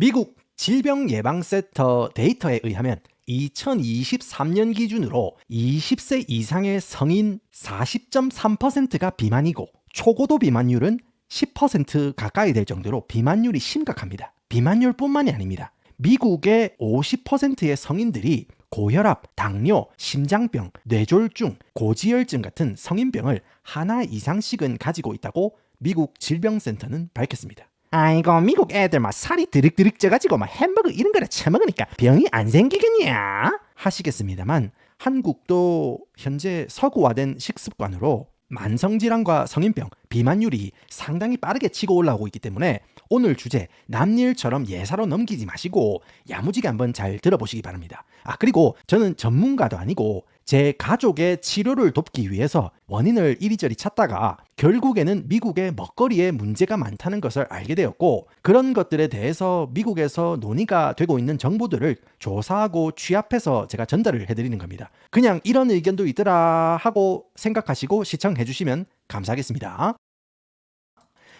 미국 질병예방센터 데이터에 의하면 2023년 기준으로 20세 이상의 성인 40.3%가 비만이고 초고도 비만율은 10% 가까이 될 정도로 비만율이 심각합니다. 비만율뿐만이 아닙니다. 미국의 50%의 성인들이 고혈압, 당뇨, 심장병, 뇌졸중, 고지혈증 같은 성인병을 하나 이상씩은 가지고 있다고 미국 질병센터는 밝혔습니다. 아이고 미국 애들 막 살이 드륵드륵 쪄가지고 막 햄버거 이런 거를 처먹으니까 병이 안 생기겠냐 하시겠습니다만 한국도 현재 서구화된 식습관으로 만성질환과 성인병, 비만율이 상당히 빠르게 치고 올라오고 있기 때문에 오늘 주제 남일처럼 예사로 넘기지 마시고 야무지게 한번 잘 들어보시기 바랍니다. 아 그리고 저는 전문가도 아니고 제 가족의 치료를 돕기 위해서 원인을 이리저리 찾다가 결국에는 미국의 먹거리에 문제가 많다는 것을 알게 되었고 그런 것들에 대해서 미국에서 논의가 되고 있는 정보들을 조사하고 취합해서 제가 전달을 해드리는 겁니다. 그냥 이런 의견도 있더라 하고 생각하시고 시청해 주시면 감사하겠습니다.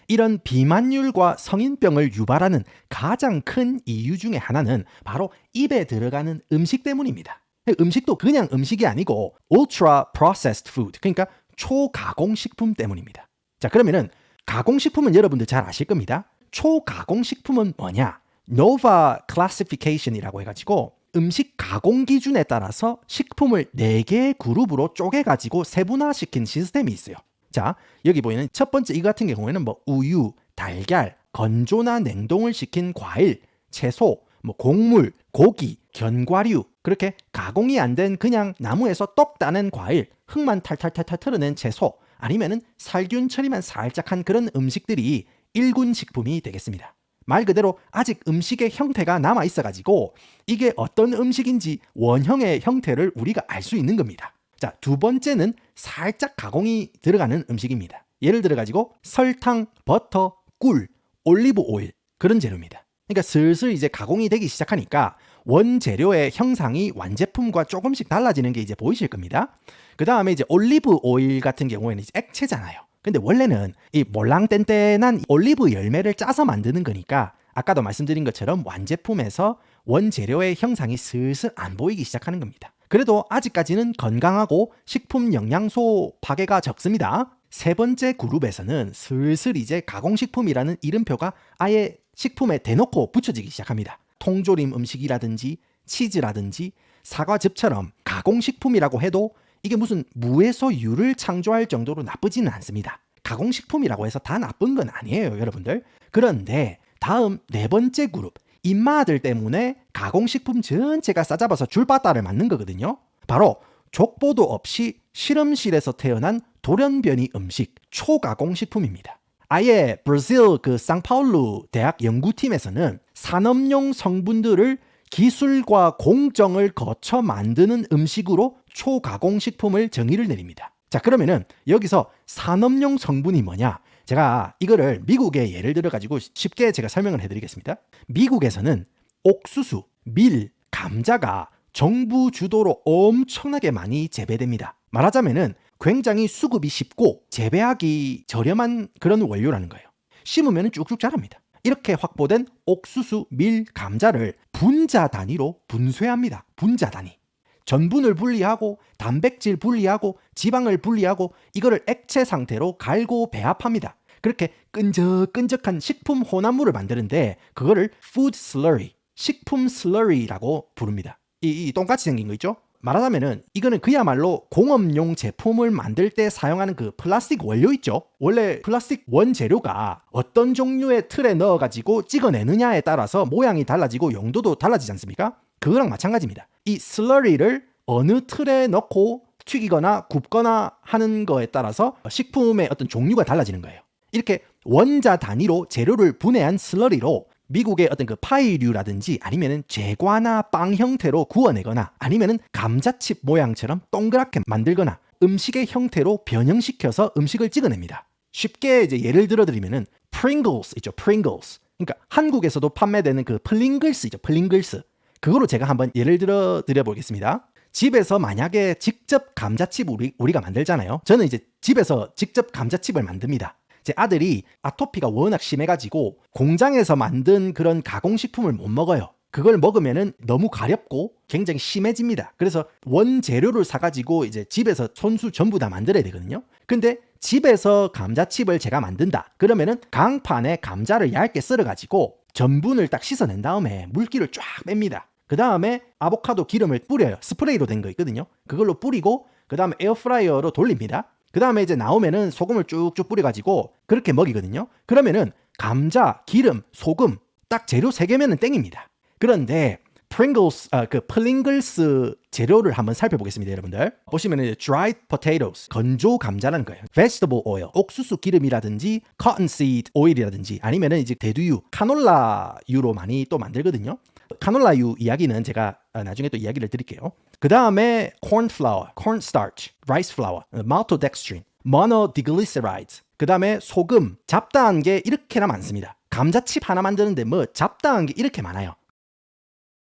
이런 비만율과 성인병을 유발하는 가장 큰 이유 중에 하나는 바로 입에 들어가는 음식 때문입니다. 음식도 그냥 음식이 아니고 ultra processed food 그러니까 초가공 식품 때문입니다. 자 그러면은 가공 식품은 여러분들 잘 아실 겁니다. 초가공 식품은 뭐냐? Nova Classification이라고 해가지고 음식 가공 기준에 따라서 식품을 4개의 그룹으로 쪼개가지고 세분화시킨 시스템이 있어요. 자, 여기 보이는 첫 번째 이 같은 경우에는 뭐 우유, 달걀, 건조나 냉동을 시킨 과일, 채소, 뭐 곡물, 고기, 견과류, 그렇게 가공이 안 된 그냥 나무에서 똑 따는 과일, 흙만 탈탈탈탈 털어낸 채소, 아니면은 살균 처리만 살짝 한 그런 음식들이 일군 식품이 되겠습니다. 말 그대로 아직 음식의 형태가 남아 있어 가지고 이게 어떤 음식인지 원형의 형태를 우리가 알 수 있는 겁니다. 자, 두 번째는 살짝 가공이 들어가는 음식입니다. 예를 들어 가지고 설탕, 버터, 꿀, 올리브 오일 그런 재료입니다. 그러니까 슬슬 이제 가공이 되기 시작하니까 원재료의 형상이 완제품과 조금씩 달라지는 게 이제 보이실 겁니다. 그 다음에 이제 올리브 오일 같은 경우에는 이제 액체잖아요. 근데 원래는 이 몰랑뗀뗀한 올리브 열매를 짜서 만드는 거니까 아까도 말씀드린 것처럼 완제품에서 원재료의 형상이 슬슬 안 보이기 시작하는 겁니다. 그래도 아직까지는 건강하고 식품 영양소 파괴가 적습니다. 세 번째 그룹에서는 슬슬 이제 가공식품이라는 이름표가 아예 식품에 대놓고 붙여지기 시작합니다. 통조림 음식이라든지 치즈라든지 사과즙처럼 가공식품이라고 해도 이게 무슨 무에서 유를 창조할 정도로 나쁘지는 않습니다. 가공식품이라고 해서 다 나쁜 건 아니에요, 여러분들. 그런데 다음 네 번째 그룹, 입마들 때문에 가공식품 전체가 싸잡아서 줄바따를 맞는 거거든요. 바로 족보도 없이 실험실에서 태어난 돌연변이 음식, 초가공식품입니다. 아예 브라질 그 상파울루 대학 연구팀에서는 산업용 성분들을 기술과 공정을 거쳐 만드는 음식으로 초가공식품을 정의를 내립니다. 자, 그러면은 여기서 산업용 성분이 뭐냐? 제가 이거를 미국의 예를 들어 가지고 쉽게 제가 설명을 해드리겠습니다. 미국에서는 옥수수, 밀, 감자가 정부 주도로 엄청나게 많이 재배됩니다. 말하자면은 굉장히 수급이 쉽고 재배하기 저렴한 그런 원료라는 거예요. 심으면 쭉쭉 자랍니다. 이렇게 확보된 옥수수, 밀, 감자를 분자 단위로 분쇄합니다. 분자 단위. 전분을 분리하고 단백질 분리하고 지방을 분리하고 이거를 액체 상태로 갈고 배합합니다. 그렇게 끈적끈적한 식품 혼합물을 만드는데 그거를 food slurry, 식품 슬러리라고 부릅니다. 이, 이 똥같이 생긴 거 있죠? 말하자면은 이거는 그야말로 공업용 제품을 만들 때 사용하는 그 플라스틱 원료 있죠. 원래 플라스틱 원재료가 어떤 종류의 틀에 넣어가지고 찍어내느냐에 따라서 모양이 달라지고 용도도 달라지지 않습니까? 그거랑 마찬가지입니다. 이 슬러리를 어느 틀에 넣고 튀기거나 굽거나 하는 거에 따라서 식품의 어떤 종류가 달라지는 거예요. 이렇게 원자 단위로 재료를 분해한 슬러리로 미국의 어떤 그 파이류라든지 아니면은 제과나 빵 형태로 구워내거나 아니면은 감자칩 모양처럼 동그랗게 만들거나 음식의 형태로 변형시켜서 음식을 찍어냅니다. 쉽게 이제 예를 들어 드리면은 Pringles 있죠. Pringles. 그러니까 한국에서도 판매되는 그 플링글스 있죠. 플링글스. 그거로 제가 한번 예를 들어 드려 보겠습니다. 집에서 만약에 직접 감자칩 우리, 우리가 만들잖아요. 저는 이제 집에서 직접 감자칩을 만듭니다. 제 아들이 아토피가 워낙 심해가지고 공장에서 만든 그런 가공식품을 못 먹어요. 그걸 먹으면은 너무 가렵고 굉장히 심해집니다. 그래서 원재료를 사가지고 이제 집에서 손수 전부 다 만들어야 되거든요. 근데 집에서 감자칩을 제가 만든다. 그러면은 강판에 감자를 얇게 썰어가지고 전분을 딱 씻어낸 다음에 물기를 쫙 뺍니다. 그 다음에 아보카도 기름을 뿌려요. 스프레이로 된 거 있거든요. 그걸로 뿌리고 그 다음에 에어프라이어로 돌립니다. 그 다음에 이제 나오면은 소금을 쭉쭉 뿌려가지고 그렇게 먹이거든요. 그러면은 감자, 기름, 소금 딱 재료 세 개면은 땡입니다. 그런데 프링글스 아, 그 플링글스 재료를 한번 살펴보겠습니다, 여러분들. 보시면은 이제 dried potatoes 건조 감자라는 거예요. vegetable oil 옥수수 기름이라든지 cottonseed oil이라든지 아니면은 이제 대두유 카놀라유로 많이 또 만들거든요. 카놀라유 이야기는 제가 아, 나중에 또 이야기를 드릴게요. 그 다음에 corn flour, corn starch, rice flour, maltodextrin, monodiglycerides. 그 다음에 소금, 잡다한 게 이렇게나 많습니다. 감자칩 하나 만드는데 뭐 잡다한 게 이렇게 많아요.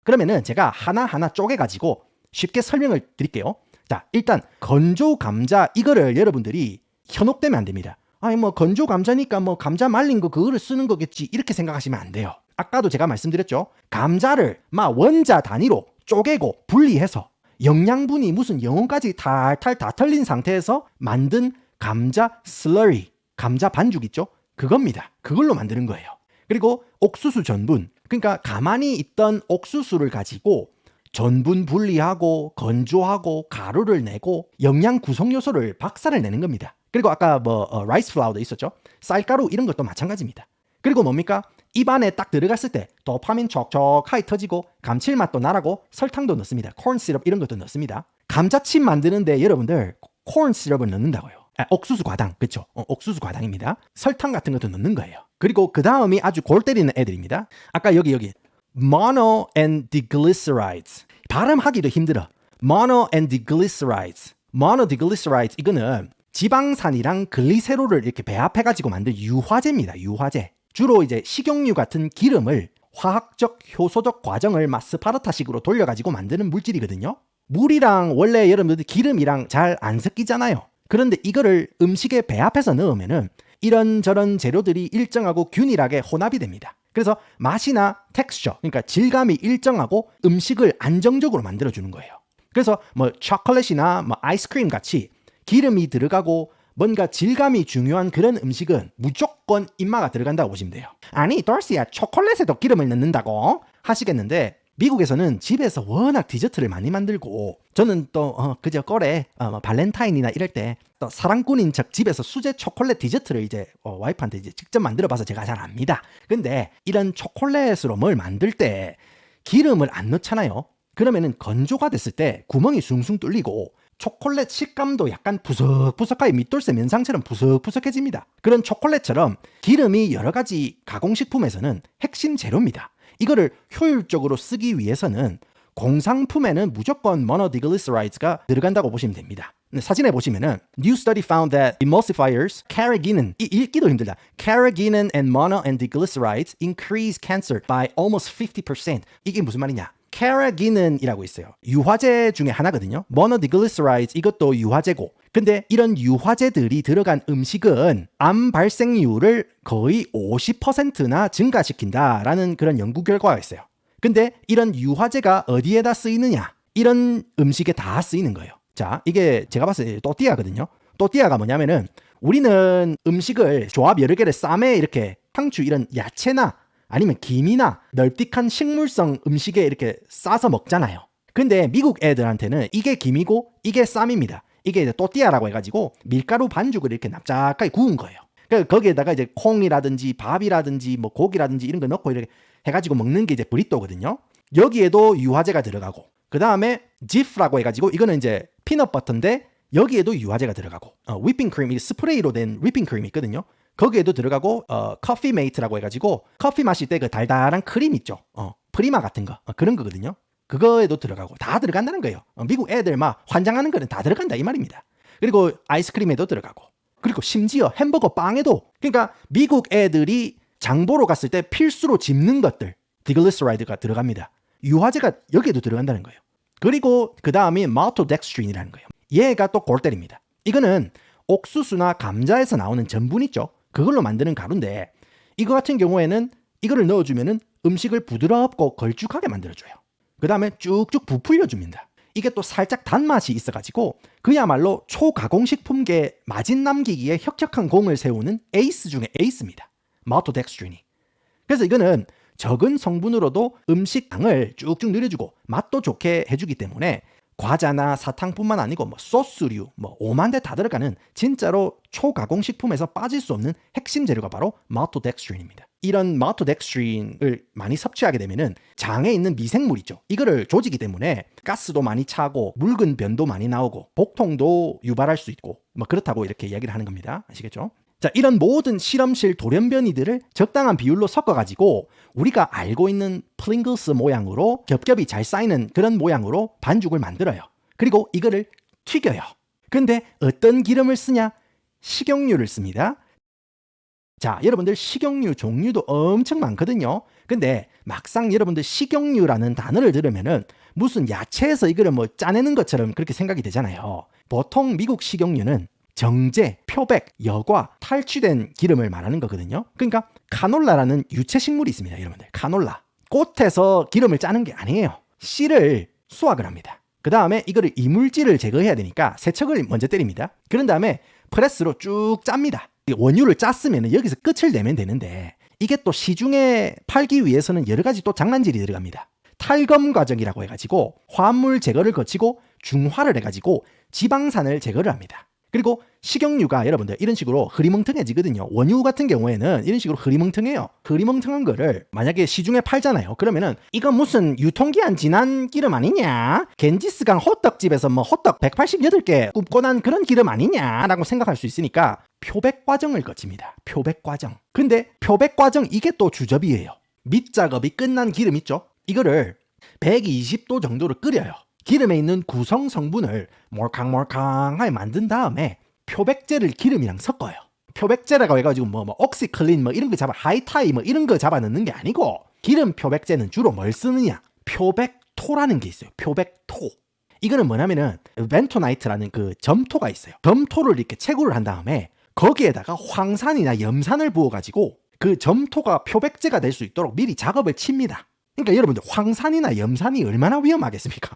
그러면은 제가 하나하나 쪼개가지고 쉽게 설명을 드릴게요. 자, 일단 건조 감자 이거를 여러분들이 현혹되면 안 됩니다. 아니 뭐 건조 감자니까 뭐 감자 말린 거 그거를 쓰는 거겠지 이렇게 생각하시면 안 돼요. 아까도 제가 말씀드렸죠. 감자를 막 원자 단위로 쪼개고 분리해서 영양분이 무슨 영혼까지 탈탈 다 털린 상태에서 만든 감자 슬러리, 감자 반죽 있죠? 그겁니다. 그걸로 만드는 거예요. 그리고 옥수수 전분. 그러니까 가만히 있던 옥수수를 가지고 전분 분리하고 건조하고 가루를 내고 영양 구성 요소를 박살을 내는 겁니다. 그리고 아까 뭐 어, 라이스 플라워도 있었죠. 쌀가루 이런 것도 마찬가지입니다. 그리고 뭡니까? 입안에 딱 들어갔을 때 도파민 촉촉하게 터지고 감칠맛도 나라고 설탕도 넣습니다. 콘 시럽 이런 것도 넣습니다. 감자칩 만드는데 여러분들 콘 시럽을 넣는다고요. 아, 옥수수 과당 그쵸? 어, 옥수수 과당입니다. 설탕 같은 것도 넣는 거예요. 그리고 그 다음이 아주 골 때리는 애들입니다. 아까 여기 여기 mono and diglycerides 발음하기도 힘들어. mono and diglycerides mono diglycerides 이거는 지방산이랑 글리세롤을 이렇게 배합해가지고 만든 유화제입니다. 유화제. 주로 이제 식용유 같은 기름을 화학적 효소적 과정을 마스파르타식으로 돌려가지고 만드는 물질이거든요. 물이랑 원래 여러분들 기름이랑 잘 안 섞이잖아요. 그런데 이거를 음식에 배합해서 넣으면은 이런저런 재료들이 일정하고 균일하게 혼합이 됩니다. 그래서 맛이나 텍스처, 그러니까 질감이 일정하고 음식을 안정적으로 만들어주는 거예요. 그래서 뭐 초콜릿이나 뭐 아이스크림 같이 기름이 들어가고 뭔가 질감이 중요한 그런 음식은 무조건 입마가 들어간다고 보시면 돼요. 아니, dor시야, 초콜릿에도 기름을 넣는다고 하시겠는데 미국에서는 집에서 워낙 디저트를 많이 만들고 저는 또 어, 그저 거래 어, 뭐 발렌타인이나 이럴 때 또 사랑꾼인 척 집에서 수제 초콜릿 디저트를 이제 어, 와이프한테 이제 직접 만들어 봐서 제가 잘 압니다. 근데 이런 초콜릿으로 뭘 만들 때 기름을 안 넣잖아요. 그러면은 건조가 됐을 때 구멍이 숭숭 뚫리고 초콜릿 식감도 약간 부석부석하게 밑돌쇠 면상처럼 부석부석해집니다. 그런 초콜릿처럼 기름이 여러 가지 가공식품에서는 핵심 재료입니다. 이거를 효율적으로 쓰기 위해서는 공상품에는 무조건 monodiglycerides가 들어간다고 보시면 됩니다. 사진에 보시면은 new study found that emulsifiers, carrageenan 이 읽기도 힘들다. carrageenan and mono and diglycerides increase cancer by almost 50%. 이게 무슨 말이냐? 캐라기는이라고 있어요. 유화제 중에 하나거든요. 모노디글리서라이드 이것도 유화제고. 근데 이런 유화제들이 들어간 음식은 암 발생률을 거의 50%나 증가시킨다라는 그런 연구 결과가 있어요. 근데 이런 유화제가 어디에다 쓰이느냐? 이런 음식에 다 쓰이는 거예요. 자, 이게 제가 봤을 때 또띠아거든요. 또띠아가 뭐냐면은 우리는 음식을 조합 여러 개를 쌈에 이렇게 상추 이런 야채나 아니면 김이나 널찍한 식물성 음식에 이렇게 싸서 먹잖아요. 근데 미국 애들한테는 이게 김이고 이게 쌈입니다. 이게 이제 또띠아라고 해가지고 밀가루 반죽을 이렇게 납작하게 구운 거예요. 그 거기에다가 이제 콩이라든지 밥이라든지 뭐 고기라든지 이런 거 넣고 이렇게 해가지고 먹는 게 이제 브리또거든요. 여기에도 유화제가 들어가고 그 다음에 지프라고 해가지고 이거는 이제 피넛 버터인데 여기에도 유화제가 들어가고 어, whipping 스프레이로 된 cream 있거든요. 거기에도 들어가고 어, 커피 메이트라고 해가지고 커피 마실 때 그 달달한 크림 있죠. 어, 프리마 같은 거 어, 그런 거거든요. 그거에도 들어가고 다 들어간다는 거예요. 어, 미국 애들 막 환장하는 거는 다 들어간다 이 말입니다. 그리고 아이스크림에도 들어가고 그리고 심지어 햄버거 빵에도 그러니까 미국 애들이 장보러 갔을 때 필수로 집는 것들 디글리스라이드가 들어갑니다. 유화제가 여기에도 들어간다는 거예요. 그리고 그 다음이 마토덱스트린이라는 거예요. 얘가 또 골 때립니다. 이거는 옥수수나 감자에서 나오는 전분 있죠. 그걸로 만드는 가루인데 이거 같은 경우에는 이거를 넣어주면은 음식을 부드럽고 걸쭉하게 만들어줘요. 그 다음에 쭉쭉 부풀려 줍니다. 이게 또 살짝 단맛이 있어가지고 그야말로 초가공식품계 마진 남기기에 혁혁한 공을 세우는 에이스 중에 에이스입니다. 마토덱스트린이. 그래서 이거는 적은 성분으로도 음식당을 쭉쭉 늘려주고 맛도 좋게 해주기 때문에 과자나 사탕뿐만 아니고 뭐 소스류, 뭐 오만 대 다 들어가는 진짜로 초가공 식품에서 빠질 수 없는 핵심 재료가 바로 마토덱스트린입니다. 이런 마토덱스트린을 많이 섭취하게 되면은 장에 있는 미생물 있죠. 이거를 조지기 때문에 가스도 많이 차고 묽은 변도 많이 나오고 복통도 유발할 수 있고 뭐 그렇다고 이렇게 이야기를 하는 겁니다. 아시겠죠? 자, 이런 모든 실험실 돌연변이들을 적당한 비율로 섞어가지고 우리가 알고 있는 플링글스 모양으로 겹겹이 잘 쌓이는 그런 모양으로 반죽을 만들어요. 그리고 이거를 튀겨요. 근데 어떤 기름을 쓰냐? 식용유를 씁니다. 자, 여러분들 식용유 종류도 엄청 많거든요. 근데 막상 여러분들 식용유라는 단어를 들으면은 무슨 야채에서 이거를 뭐 짜내는 것처럼 그렇게 생각이 되잖아요. 보통 미국 식용유는 정제, 표백, 여과, 탈취된 기름을 말하는 거거든요. 그러니까 카놀라라는 유채 식물이 있습니다, 여러분들. 카놀라. 꽃에서 기름을 짜는 게 아니에요. 씨를 수확을 합니다. 그 다음에 이거를 이물질을 제거해야 되니까 세척을 먼저 때립니다. 그런 다음에 프레스로 쭉 짭니다. 원유를 짰으면 여기서 끝을 내면 되는데 이게 또 시중에 팔기 위해서는 여러 가지 또 장난질이 들어갑니다. 탈검 과정이라고 해가지고 화합물 제거를 거치고 중화를 해가지고 지방산을 제거를 합니다. 그리고 식용유가 여러분들 이런 식으로 흐리멍텅해지거든요. 원유 같은 경우에는 이런 식으로 흐리멍텅해요. 흐리멍텅한 거를 만약에 시중에 팔잖아요. 그러면은 이건 무슨 유통기한 지난 기름 아니냐? 겐지스강 호떡집에서 뭐 호떡 188개 굽고 난 그런 기름 아니냐라고 생각할 수 있으니까 표백 과정을 거칩니다. 표백 과정. 근데 표백 과정 이게 또 주접이에요. 밑 작업이 끝난 기름 있죠? 이거를 120도 정도로 끓여요. 기름에 있는 구성 성분을 몰캉몰캉하게 만든 다음에 표백제를 기름이랑 섞어요. 표백제라고 해가지고 뭐, 뭐 옥시클린 뭐 이런 거 잡아 하이타이 뭐 이런 거 잡아 넣는 게 아니고 기름 표백제는 주로 뭘 쓰느냐? 표백토라는 게 있어요. 표백토. 이거는 뭐냐면은 벤토나이트라는 그 점토가 있어요. 점토를 이렇게 채굴을 한 다음에 거기에다가 황산이나 염산을 부어가지고 그 점토가 표백제가 될 수 있도록 미리 작업을 칩니다. 그러니까 여러분들 황산이나 염산이 얼마나 위험하겠습니까?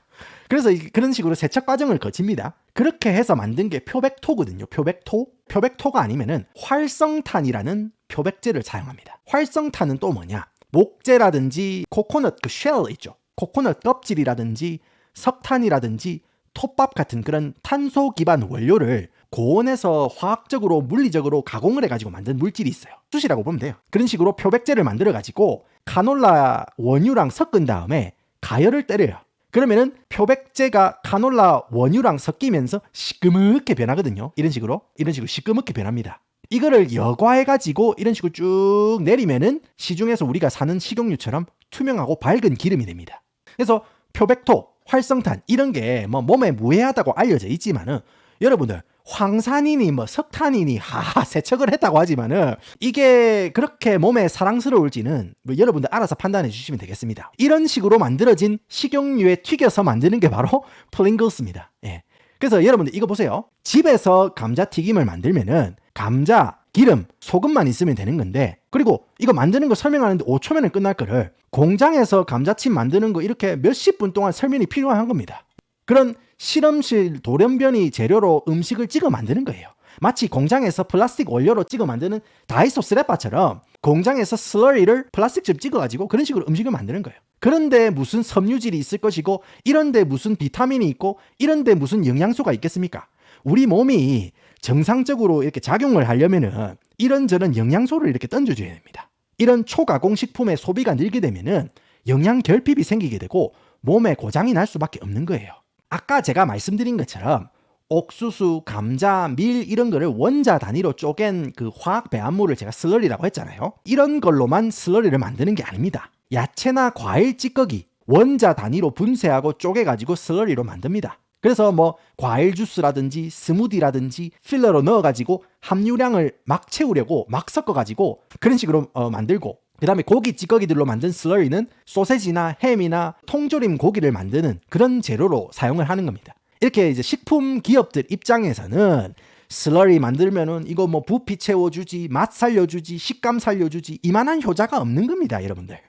그래서 그런 식으로 세척 과정을 거칩니다. 그렇게 해서 만든 게 표백토거든요. 표백토. 표백토가 아니면은 활성탄이라는 표백제를 사용합니다. 활성탄은 또 뭐냐? 목재라든지 코코넛 그 쉘 있죠. 코코넛 껍질이라든지 석탄이라든지 톱밥 같은 그런 탄소 기반 원료를 고온에서 화학적으로 물리적으로 가공을 해가지고 만든 물질이 있어요. 수시라고 보면 돼요. 그런 식으로 표백제를 만들어가지고 카놀라 원유랑 섞은 다음에 가열을 때려요. 그러면은 표백제가 카놀라 원유랑 섞이면서 시끄럽게 변하거든요. 이런 식으로 이런 식으로 시끄럽게 변합니다. 이거를 여과해가지고 이런 식으로 쭉 내리면은 시중에서 우리가 사는 식용유처럼 투명하고 밝은 기름이 됩니다. 그래서 표백토, 활성탄 이런 게 뭐 몸에 무해하다고 알려져 있지만은 여러분들 황산이니 뭐 석탄이니 하하 세척을 했다고 하지만은 이게 그렇게 몸에 사랑스러울지는 뭐 여러분들 알아서 판단해 주시면 되겠습니다. 이런 식으로 만들어진 식용유에 튀겨서 만드는 게 바로 플링글스입니다. 예. 그래서 여러분들 이거 보세요. 집에서 감자튀김을 만들면은 감자, 기름, 소금만 있으면 되는 건데 그리고 이거 만드는 거 설명하는데 5초면은 끝날 거를 공장에서 감자칩 만드는 거 이렇게 몇십 분 동안 설명이 필요한 겁니다. 그런 실험실 돌연변이 재료로 음식을 찍어 만드는 거예요. 마치 공장에서 플라스틱 원료로 찍어 만드는 다이소 스레빠처럼 공장에서 슬러리를 플라스틱처럼 찍어가지고 그런 식으로 음식을 만드는 거예요. 그런데 무슨 섬유질이 있을 것이고 이런데 무슨 비타민이 있고 이런데 무슨 영양소가 있겠습니까? 우리 몸이 정상적으로 이렇게 작용을 하려면은 이런저런 영양소를 이렇게 던져줘야 됩니다. 이런 초가공식품의 소비가 늘게 되면은 영양 결핍이 생기게 되고 몸에 고장이 날 수밖에 없는 거예요. 아까 제가 말씀드린 것처럼 옥수수, 감자, 밀 이런 거를 원자 단위로 쪼갠 그 화학 배합물을 제가 슬러리라고 했잖아요. 이런 걸로만 슬러리를 만드는 게 아닙니다. 야채나 과일 찌꺼기 원자 단위로 분쇄하고 쪼개가지고 슬러리로 만듭니다. 그래서 뭐 과일 주스라든지 스무디라든지 필러로 넣어가지고 함유량을 막 채우려고 막 섞어가지고 그런 식으로 어, 만들고 그 다음에 고기 찌꺼기들로 만든 슬러리는 소세지나 햄이나 통조림 고기를 만드는 그런 재료로 사용을 하는 겁니다. 이렇게 이제 식품 기업들 입장에서는 슬러리 만들면은 이거 뭐 부피 채워주지, 맛 살려주지, 식감 살려주지 이만한 효자가 없는 겁니다, 여러분들.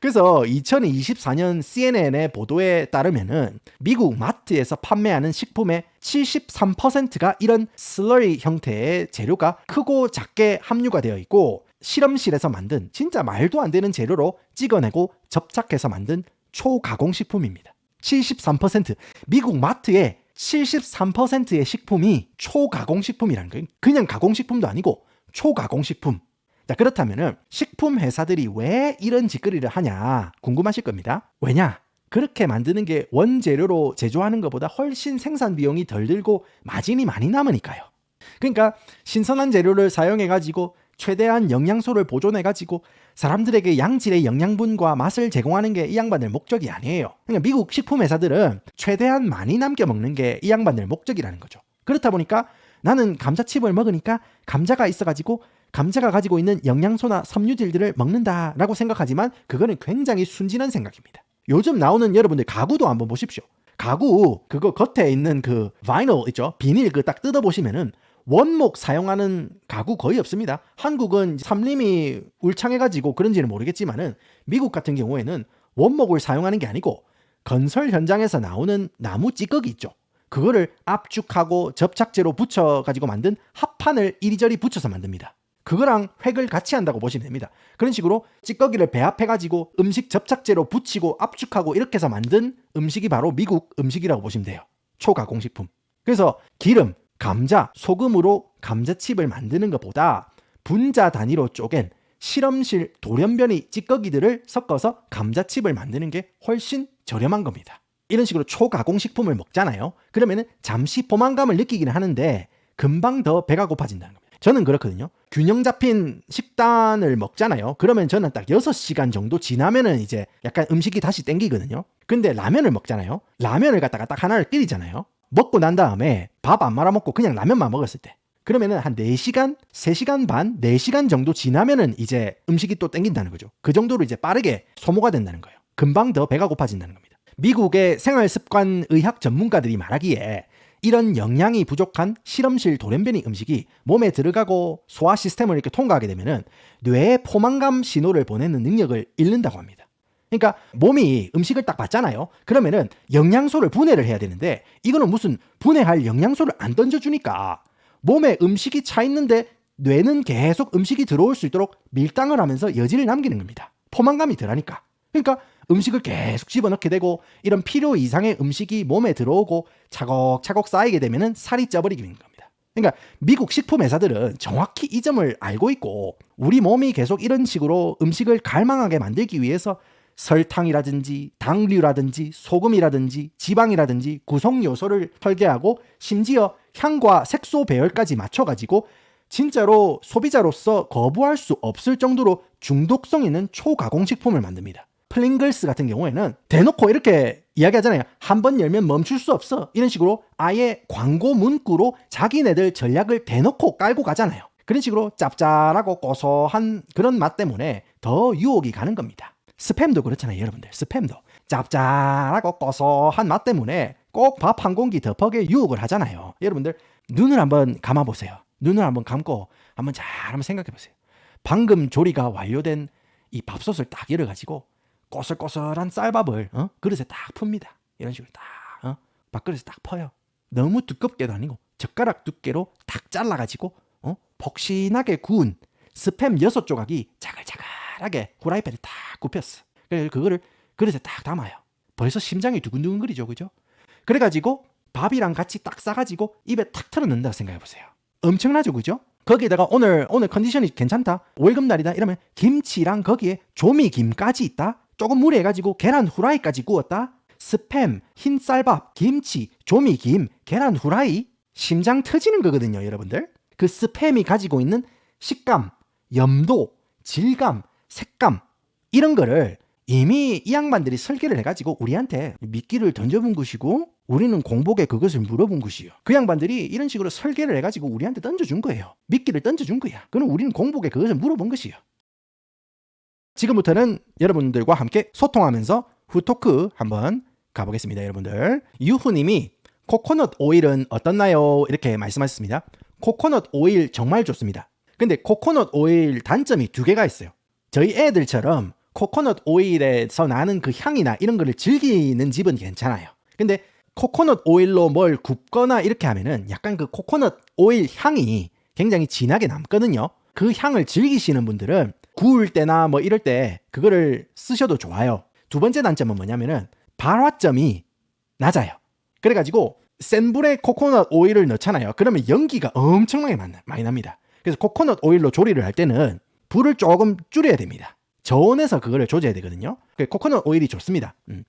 그래서 2024년 CNN의 보도에 따르면은 미국 마트에서 판매하는 식품의 73%가 이런 슬러리 형태의 재료가 크고 작게 함유가 되어 있고 실험실에서 만든 진짜 말도 안 되는 재료로 찍어내고 접착해서 만든 초가공식품입니다. 73% 미국 마트의 73%의 식품이 초가공식품이라는 거예요. 그냥 가공식품도 아니고 초가공식품. 자, 그렇다면은 식품 회사들이 왜 이런 짓거리를 하냐 궁금하실 겁니다. 왜냐? 그렇게 만드는 게 원재료로 제조하는 것보다 훨씬 생산 비용이 덜 들고 마진이 많이 남으니까요. 그러니까 신선한 재료를 사용해 가지고 최대한 영양소를 보존해 가지고 사람들에게 양질의 영양분과 맛을 제공하는 게 이 양반들 목적이 아니에요. 그러니까 미국 식품 회사들은 최대한 많이 남겨 먹는 게 이 양반들 목적이라는 거죠. 그렇다 보니까 나는 감자칩을 먹으니까 감자가 있어 가지고 감자가 가지고 있는 영양소나 섬유질들을 먹는다라고 생각하지만 그거는 굉장히 순진한 생각입니다. 요즘 나오는 여러분들 가구도 한번 보십시오. 가구 그거 겉에 있는 그 바이널 있죠? 비닐 그 딱 뜯어 보시면은 원목 사용하는 가구 거의 없습니다. 한국은 삼림이 울창해가지고 그런지는 모르겠지만은 미국 같은 경우에는 원목을 사용하는 게 아니고 건설 현장에서 나오는 나무 찌꺼기 있죠. 그거를 압축하고 접착제로 붙여가지고 만든 합판을 이리저리 붙여서 만듭니다. 그거랑 획을 같이 한다고 보시면 됩니다. 그런 식으로 찌꺼기를 배합해가지고 음식 접착제로 붙이고 압축하고 이렇게 해서 만든 음식이 바로 미국 음식이라고 보시면 돼요. 초가공식품. 그래서 기름, 감자, 소금으로 감자칩을 만드는 것보다 분자 단위로 쪼갠 실험실 돌연변이 찌꺼기들을 섞어서 감자칩을 만드는 게 훨씬 저렴한 겁니다. 이런 식으로 초가공식품을 먹잖아요. 그러면 잠시 포만감을 느끼기는 하는데 금방 더 배가 고파진다는 겁니다. 저는 그렇거든요. 균형 잡힌 식단을 먹잖아요. 그러면 저는 딱 6시간 정도 지나면은 이제 약간 음식이 다시 땡기거든요. 근데 라면을 먹잖아요. 라면을 갖다가 딱 하나를 끓이잖아요. 먹고 난 다음에 밥 안 말아 먹고 그냥 라면만 먹었을 때. 그러면은 한 4시간, 3시간 반, 4시간 정도 지나면은 이제 음식이 또 땡긴다는 거죠. 그 정도로 이제 빠르게 소모가 된다는 거예요. 금방 더 배가 고파진다는 겁니다. 미국의 생활 습관 의학 전문가들이 말하기에 이런 영양이 부족한 실험실 돌연변이 음식이 몸에 들어가고 소화 시스템을 이렇게 통과하게 되면은 뇌에 포만감 신호를 보내는 능력을 잃는다고 합니다. 그러니까 몸이 음식을 딱 받잖아요. 그러면은 영양소를 분해를 해야 되는데 이거는 무슨 분해할 영양소를 안 던져주니까 몸에 음식이 차 있는데 뇌는 계속 음식이 들어올 수 있도록 밀당을 하면서 여지를 남기는 겁니다. 포만감이 덜하니까. 그러니까 음식을 계속 집어넣게 되고 이런 필요 이상의 음식이 몸에 들어오고 차곡차곡 쌓이게 되면은 살이 쪄버리게 되는 겁니다. 그러니까 미국 식품 회사들은 정확히 이 점을 알고 있고 우리 몸이 계속 이런 식으로 음식을 갈망하게 만들기 위해서 설탕이라든지 당류라든지 소금이라든지 지방이라든지 구성 요소를 설계하고 심지어 향과 색소 배열까지 맞춰가지고 진짜로 소비자로서 거부할 수 없을 정도로 중독성 있는 초가공식품을 만듭니다. 플링글스 같은 경우에는 대놓고 이렇게 이야기하잖아요. 한 번 열면 멈출 수 없어. 이런 식으로 아예 광고 문구로 자기네들 전략을 대놓고 깔고 가잖아요. 그런 식으로 짭짤하고 고소한 그런 맛 때문에 더 유혹이 가는 겁니다. 스팸도 그렇잖아요, 여러분들. 스팸도 짭짤하고 고소한 맛 때문에 꼭 밥 한 공기 덮어게 유혹을 하잖아요. 여러분들 눈을 한번 감아 보세요. 눈을 한번 감고 한번 잘 한번 생각해 보세요. 방금 조리가 완료된 이 밥솥을 딱 열어 가지고 꼬슬꼬슬한 쌀밥을 어? 그릇에 딱 풉니다. 이런 식으로 딱 어? 밥그릇에 딱 퍼요. 너무 두껍게도 아니고 젓가락 두께로 딱 잘라 가지고 어? 폭신하게 구운 스팸 여섯 조각이 자글자글 하게 후라이팬에 딱 굽혔어. 그래서 그거를 그릇에 딱 담아요. 벌써 심장이 두근두근거리죠, 그죠? 그래가지고 밥이랑 같이 딱 싸가지고 입에 탁 털어넣는다 생각해보세요. 엄청나죠, 그죠? 거기에다가 오늘 오늘 컨디션이 괜찮다 월급 날이다 이러면 김치랑 거기에 조미김까지 있다 조금 무리해가지고 계란 후라이까지 구웠다. 스팸, 흰 쌀밥, 김치, 조미김, 계란 후라이. 심장 터지는 거거든요, 여러분들. 그 스팸이 가지고 있는 식감, 염도, 질감, 색감 이런 거를 이미 이 양반들이 설계를 해가지고 우리한테 미끼를 던져본 것이고 우리는 공복에 그것을 물어본 것이요. 그 양반들이 이런 식으로 설계를 해가지고 우리한테 던져준 거예요. 미끼를 던져준 거야. 그럼 우리는 공복에 그것을 물어본 것이요. 지금부터는 여러분들과 함께 소통하면서 후토크 한번 가보겠습니다, 여러분들. 유후님이 코코넛 오일은 어떻나요? 이렇게 말씀하셨습니다. 코코넛 오일 정말 좋습니다. 근데 코코넛 오일 단점이 두 개가 있어요. 저희 애들처럼 코코넛 오일에서 나는 그 향이나 이런 거를 즐기는 집은 괜찮아요. 근데 코코넛 오일로 뭘 굽거나 이렇게 하면은 약간 그 코코넛 오일 향이 굉장히 진하게 남거든요. 그 향을 즐기시는 분들은 구울 때나 뭐 이럴 때 그거를 쓰셔도 좋아요. 두 번째 단점은 뭐냐면은 발화점이 낮아요. 그래가지고 센 불에 코코넛 오일을 넣잖아요. 그러면 연기가 엄청나게 많이 납니다. 그래서 코코넛 오일로 조리를 할 때는 불을 조금 줄여야 됩니다. 저온에서 그거를 조져야 되거든요. 그 코코넛 오일이 좋습니다. 음.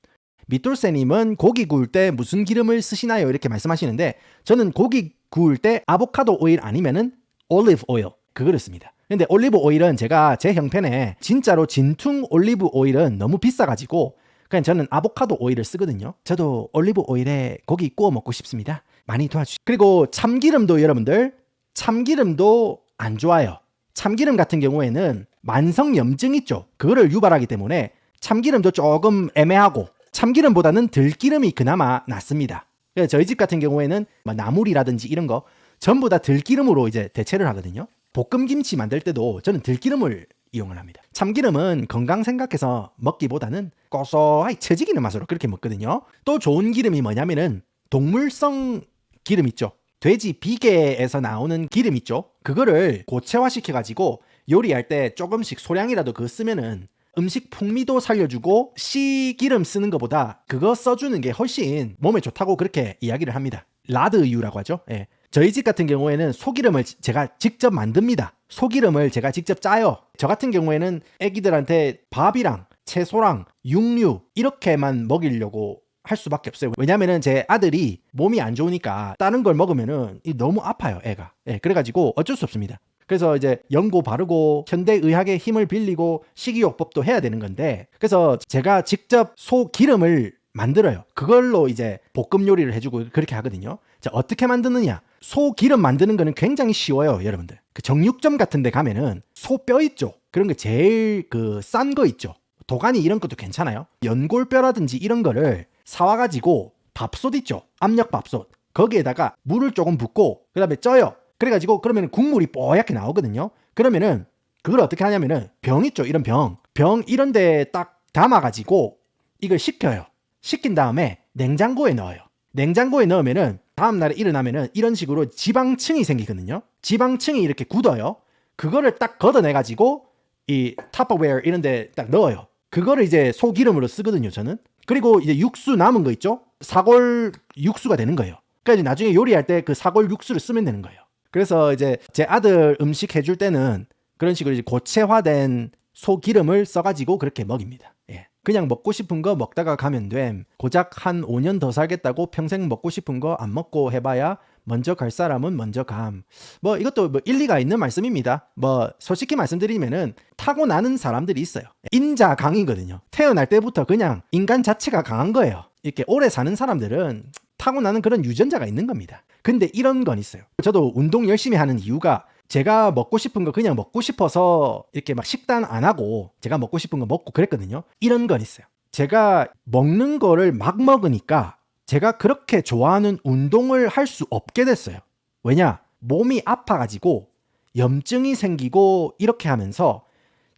밑돌새님은 고기 구울 때 무슨 기름을 쓰시나요? 이렇게 말씀하시는데 저는 고기 구울 때 아보카도 오일 아니면은 올리브 오일 그거를 씁니다. 근데 올리브 오일은 제가 제 형편에 진짜로 진퉁 올리브 오일은 너무 비싸가지고 그냥 저는 아보카도 오일을 쓰거든요. 저도 올리브 오일에 고기 구워 먹고 싶습니다. 많이 도와주시. 그리고 참기름도 여러분들 참기름도 안 좋아요. 참기름 같은 경우에는 만성 염증 있죠. 그거를 유발하기 때문에 참기름도 조금 애매하고 참기름보다는 들기름이 그나마 낫습니다. 저희 집 같은 경우에는 뭐 나물이라든지 이런 거 전부 다 들기름으로 이제 대체를 하거든요. 볶음 김치 만들 때도 저는 들기름을 이용을 합니다. 참기름은 건강 생각해서 먹기보다는 고소하게 처지기는 맛으로 그렇게 먹거든요. 또 좋은 기름이 뭐냐면은 동물성 기름 있죠. 돼지 비계에서 나오는 기름 있죠. 그거를 고체화 시켜가지고 요리할 때 조금씩 소량이라도 그거 쓰면은 음식 풍미도 살려주고 씨 기름 쓰는 것보다 그거 써주는 게 훨씬 몸에 좋다고 그렇게 이야기를 합니다. 라드유라고 하죠. 예. 저희 집 같은 경우에는 소기름을 제가 직접 만듭니다. 소기름을 제가 직접 짜요. 저 같은 경우에는 애기들한테 밥이랑 채소랑 육류 이렇게만 먹이려고 할 수밖에 없어요. 왜냐면은 제 아들이 몸이 안 좋으니까 다른 걸 먹으면은 너무 아파요, 애가. 예, 그래가지고 어쩔 수 없습니다. 그래서 이제 연고 바르고 현대 의학의 힘을 빌리고 식이요법도 해야 되는 건데 그래서 제가 직접 소 기름을 만들어요. 그걸로 이제 볶음 요리를 해주고 그렇게 하거든요. 자, 어떻게 만드느냐? 소 기름 만드는 거는 굉장히 쉬워요, 여러분들. 그 정육점 같은 데 가면은 소 뼈 있죠? 그런 게 제일 그 싼 거 있죠? 도가니 이런 것도 괜찮아요. 연골뼈라든지 이런 거를 사와가지고 밥솥 있죠? 압력 밥솥. 거기에다가 물을 조금 붓고 그 다음에 쪄요. 그래가지고 그러면 국물이 뽀얗게 나오거든요. 그러면은 그걸 어떻게 하냐면은 병 있죠? 이런 병. 병 이런 데 딱 담아가지고 이걸 식혀요. 식힌 다음에 냉장고에 넣어요. 냉장고에 넣으면은 다음날에 일어나면은 이런 식으로 지방층이 생기거든요. 지방층이 이렇게 굳어요. 그거를 딱 걷어내가지고 이 타퍼웨어 이런 데 딱 넣어요. 그거를 이제 소기름으로 쓰거든요, 저는. 그리고 이제 육수 남은 거 있죠? 사골 육수가 되는 거예요. 그러니까 나중에 요리할 때 그 사골 육수를 쓰면 되는 거예요. 그래서 이제 제 아들 음식 해줄 때는 그런 식으로 이제 고체화된 소기름을 써가지고 그렇게 먹입니다. 예. 그냥 먹고 싶은 거 먹다가 가면 됨. 고작 한 5년 더 살겠다고 평생 먹고 싶은 거 안 먹고 해봐야 먼저 갈 사람은 먼저 감. 뭐 이것도 뭐 일리가 있는 말씀입니다. 뭐 솔직히 말씀드리면은 타고 나는 사람들이 있어요. 인자 강이거든요. 태어날 때부터 그냥 인간 자체가 강한 거예요. 이렇게 오래 사는 사람들은 타고나는 그런 유전자가 있는 겁니다. 근데 이런 건 있어요. 저도 운동 열심히 하는 이유가 제가 먹고 싶은 거 그냥 먹고 싶어서 이렇게 막 식단 안 하고 제가 먹고 싶은 거 먹고 그랬거든요. 이런 건 있어요. 제가 먹는 거를 막 먹으니까 제가 그렇게 좋아하는 운동을 할 수 없게 됐어요. 왜냐? 몸이 아파가지고 염증이 생기고 이렇게 하면서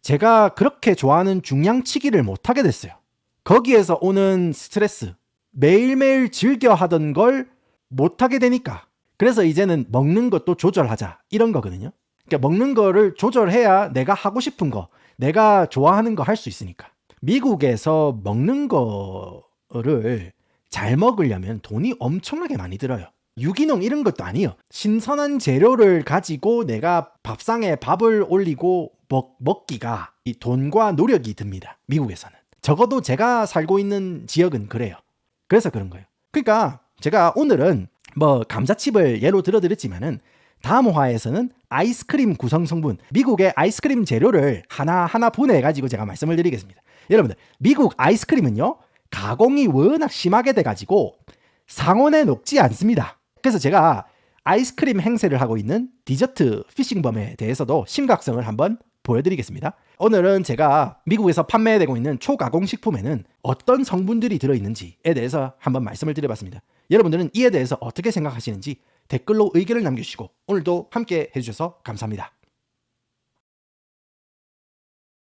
제가 그렇게 좋아하는 중량치기를 못하게 됐어요. 거기에서 오는 스트레스, 매일매일 즐겨 하던 걸 못하게 되니까. 그래서 이제는 먹는 것도 조절하자. 이런 거거든요. 그러니까 먹는 거를 조절해야 내가 하고 싶은 거, 내가 좋아하는 거 할 수 있으니까. 미국에서 먹는 거를 잘 먹으려면 돈이 엄청나게 많이 들어요. 유기농 이런 것도 아니에요. 신선한 재료를 가지고 내가 밥상에 밥을 올리고 먹, 먹기가 이 돈과 노력이 듭니다. 미국에서는. 적어도 제가 살고 있는 지역은 그래요. 그래서 그런 거예요. 그러니까 제가 오늘은 뭐 감자칩을 예로 들어드렸지만은 다음 화에서는 아이스크림 구성 성분, 미국의 아이스크림 재료를 하나하나 분해해가지고 제가 말씀을 드리겠습니다. 여러분들, 미국 아이스크림은요, 가공이 워낙 심하게 돼가지고 상온에 녹지 않습니다. 그래서 제가 아이스크림 행세를 하고 있는 디저트 피싱범에 대해서도 심각성을 한번 보여드리겠습니다. 오늘은 제가 미국에서 판매되고 있는 초가공 식품에는 어떤 성분들이 들어있는지에 대해서 한번 말씀을 드려봤습니다. 여러분들은 이에 대해서 어떻게 생각하시는지 댓글로 의견을 남겨주시고 오늘도 함께 해주셔서 감사합니다.